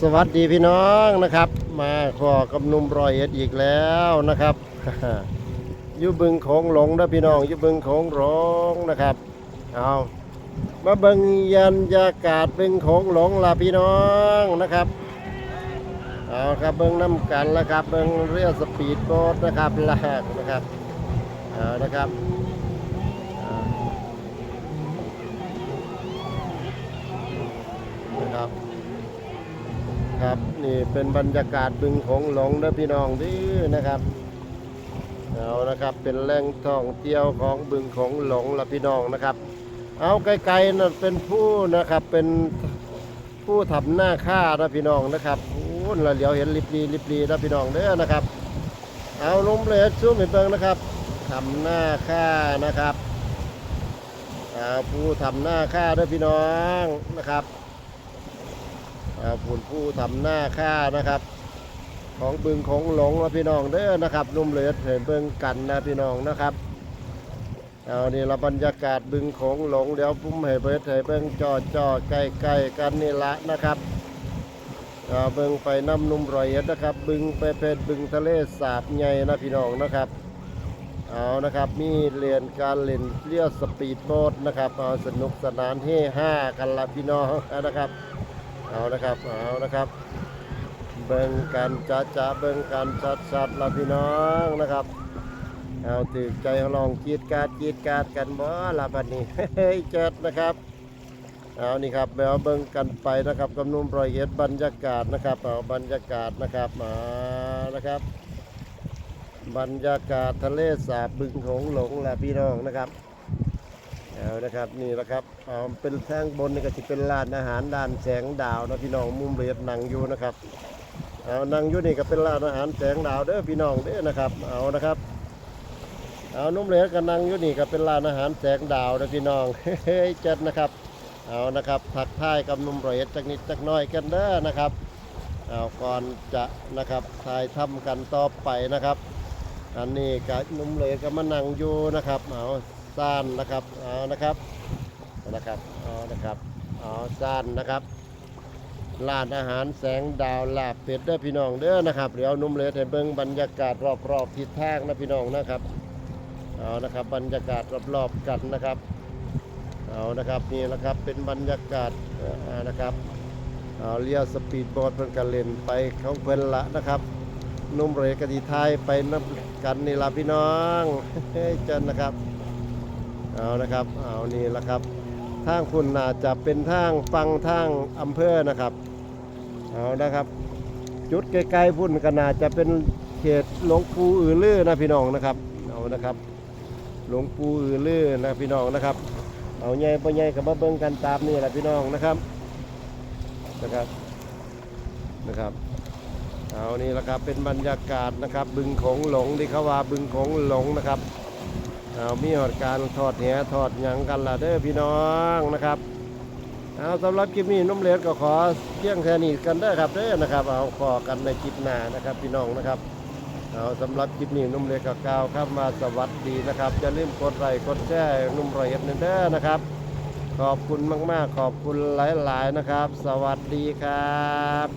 สวัสดีพี่น้องนะครับ มาขอกับนุ่มรอยเอ็ดอีกแล้วนะครับยูบึงโขงหลงนะพี่น้องยูบึงโขงหลงนะครับเอามาเบิงยันยากาศบึงโขงหลงล่ะพี่น้องนะครับเอาครับเบิงน้ำกันแล้วครับเบิงเรือสปีดโบ๊ทนะครับลากนะครับเอานะครับเอานะครับ ครับ นี่เป็นบรรยากาศบึงของหลงนะพี่น้องดื้อนะครับเอานะครับเป็นแหล่งท่องเที่ยวของบึงของหลงละพี่น้องนะครับ เอาไกลๆนั่นเป็นผู้นะครับเป็นผู้ทำหน้าค่านะพี่น้องนะครับโอ้เราเหลียวเห็นลิบลีลิบลีนะพี่น้องเด้อนะครับ เอาลมเลยซูมเห็นเบิ่งนะครับทำหน้าค่านะครับเอาผู้ทำหน้าค่าด้วยพี่น้องนะครับ อ่าผู้ผู้ทำหน้าค่านะครับ ของบึงของหลงนะพี่น้องเด้อนะครับนุ่มเหลือดเห็นเบิ่งกันนะพี่น้องนะครับเอานี่ละบรรยากาศบึงของหลงเดี๋ยวพุ่มให้เบิดให้เบิ่งจอจอใกล้ใกล้ๆกันนี่ละนะครับเอาเบิ่งไปน้ำนุ่มรอยเอ็ดนะครับ บึงไปเพชรบึงทะเลสาบใหญ่นะพี่น้องนะครับเอานะครับมีเรียนการเล่นเรือสปีดโบ๊ทนะครับเอาสนุกสนานเฮฮากันละพี่น้องนะครับ เอานะครับเอานะครับ เบิ่งกันจ้าจ้าเบิ่งกันชัดชัดละพี่น้องนะครับเอาถือใจลองกีดการดกีดการกันบ่ละบัดนี้เฮ้ยเจ็ดนะครับเอานี่ครับแล้วเบิ่งกันไปนะครับกำนุ่มรอยเอ็ดบรรยากาศนะครับเอาบรรยากาศนะครับมานะครับ บรรยากาศทะเลสาบบึงโขงหลงละพี่น้องนะครับ เอานะครับนี่แหละครับเอาเป็นทางบนนี่ก็จะเป็นร้านอาหารด้านแสงดาวนะพี่น้องมุมเรียดนั่งอยู่นะครับเอานั่งอยู่นี่ก็เป็นร้านอาหารแสงดาวเด้อพี่น้องเด้อนะครับเอานะครับเอานุ่มเรียดก็นั่งอยู่นี่ก็เป็นร้านอาหารแสงดาวนะพี่น้องเฮ้ยเจ็ดนะครับเอานะครับทักทายกับนุ่มเรียดจักนิดจักน้อยกันเด้อนะครับเอาก่อนจะนะครับถ่ายทำกันต่อไปนะครับ อันนี้ก็นุ่มเลยดก็มานั่งอยู่นะครับเอา ซ่านนะครับเอานะครับนะครับเอานะครับเอาซ่านนะครับร้านอาหารแสงดาวลาบเป็ดเด้อพี่น้องเด้อนะครับเดี๋ยวนุ่มเลยให้เบิ่งบรรยากาศรอบๆทิศทางนะพี่น้องนะครับเอานะครับบรรยากาศรอบๆกันนะครับเอานะครับนี่แหละครับเป็นบรรยากาศนะครับเอาเรียสปีดโบ๊ทเพิ่นกันเล่นไปของเพิ่นละนะครับนุ่มเรกดีไทยไปนับกันนี่ละพี่น้องเฮ้ยจันนะครับ เอานะครับเอานี่ละครับทางคุณน่าจจะเป็นทางฟังทางอำเภอนะครับเอานะครับ จุดไกลๆพุ่นก็น่าจะเป็นเขตหลวงปู่อือลือนะพี่น้องนะครับเอานะครับ หลวงปู่อือลือนะพี่น้องนะครับ เอาใหญ่ปใหญ่กับมาเบิ่งกันตามนี่แหละพี่น้องนะครับนะครับนะครับเอานี่แหละครับเป็นบรรยากาศนะครับ บึงของหลงที่เขาว่าบึงของหลงนะครับ เอามีหอดการทอดแหทอดหยังกันล่ะเด้อพี่น้องนะครับเอาสำหรับคลิปนี้นุ่มเหลวก็ขอเที่ยงแค่นี้กันเด้ครับเด้อนะครับ เอาขอกันในคลิปหน้านะครับ พี่น้องนะครับเอาสำหรับคลิปนี้นุ่มเลวก็กล่าวครับมาสวัสดีนะครับอย่าลืมกดไลค์กดแชร์นุ่มรอยเอ็ดเด้อนะครับ ขอบคุณมากๆ ขอบคุณหลายๆนะครับ สวัสดีครับ